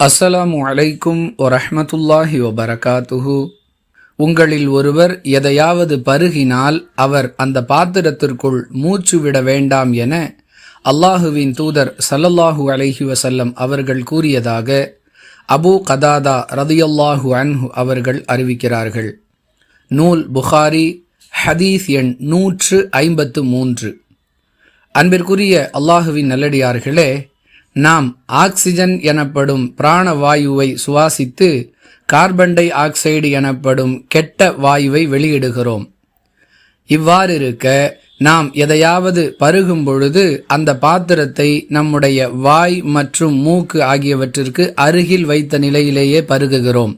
அஸ்ஸலாமு அலைக்கும் வரஹ்மத்துல்லாஹி வபரகாத்துஹு. உங்களில் ஒருவர் எதையாவது பருகினால் அவர் அந்த பாத்திரத்திற்குள் மூச்சு விட வேண்டாம் என அல்லாஹுவின் தூதர் சல்லல்லாஹு அலைஹி வசல்லம் அவர்கள் கூறியதாக அபூ கதாதா ரதியல்லாஹு அன்ஹு அவர்கள் அறிவிக்கிறார்கள். நூல் புகாரி ஹதீஸ் எண் நூற்று ஐம்பத்து மூன்று. அன்பிற்குரிய அல்லாஹுவின் நல்லடியார்களே நாம் ஆக்சிஜன் எனப்படும் பிராண வாயுவை சுவாசித்து கார்பன் டை ஆக்சைடு எனப்படும் கெட்ட வாயுவை வெளியிடுகிறோம். இவ்வாறு இருக்க நாம் எதையாவது பருகும் பொழுது அந்த பாத்திரத்தை நம்முடைய வாய் மற்றும் மூக்கு ஆகியவற்றிற்கு அருகில் வைத்த நிலையிலேயே பருகுகிறோம்.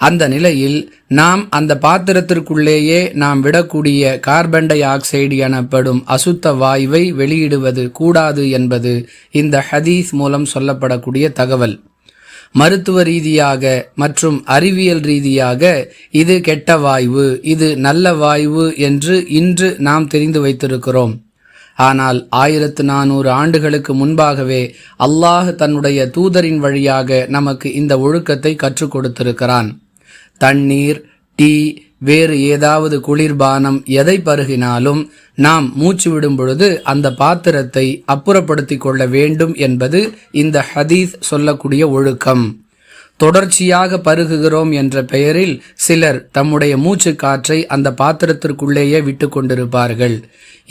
அந்த நிலையில் நாம் அந்த பாத்திரத்திற்குள்ளேயே நாம் விடக்கூடிய கார்பன் டை ஆக்சைடு எனப்படும் அசுத்த வாயுவை வெளியிடுவது கூடாது என்பது இந்த ஹதீஸ் மூலம் சொல்லப்படக்கூடிய தகவல். மருத்துவ ரீதியாக மற்றும் அறிவியல் ரீதியாக இது கெட்ட வாய்வு இது நல்ல வாய்வு என்று இன்று நாம் தெரிந்து வைத்திருக்கிறோம். ஆனால் ஆயிரத்து நானூறு ஆண்டுகளுக்கு முன்பாகவே அல்லாஹ் தன்னுடைய தூதரின் வழியாக நமக்கு இந்த ஒழுக்கத்தை கற்றுக் கொடுத்திருக்கிறான். தண்ணீர் டீ வேறு ஏதாவது குளிர்பானம் எதை பருகினாலும் நாம் மூச்சு விடும் பொழுது அந்த பாத்திரத்தை அப்புறப்படுத்தி கொள்ள வேண்டும் என்பது இந்த ஹதீஸ் சொல்லக்கூடிய ஒழுக்கம். தொடர்ச்சியாக பருகுகிறோம் என்ற பெயரில் சிலர் தம்முடைய மூச்சு காற்றை அந்த பாத்திரத்திற்குள்ளேயே விட்டு கொண்டிருப்பார்கள்.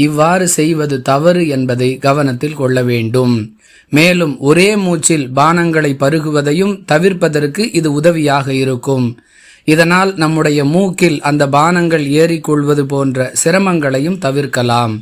இவ்வாறு செய்வது தவறு என்பதை கவனத்தில் கொள்ள வேண்டும். மேலும் ஒரே மூச்சில் பானங்களை பருகுவதையும் தவிர்ப்பதற்கு இது உதவியாக இருக்கும். இதனால் நம்முடைய மூக்கில் அந்த பானங்கள் ஏறிக்கொள்வது போன்ற சிரமங்களையும் தவிர்க்கலாம்.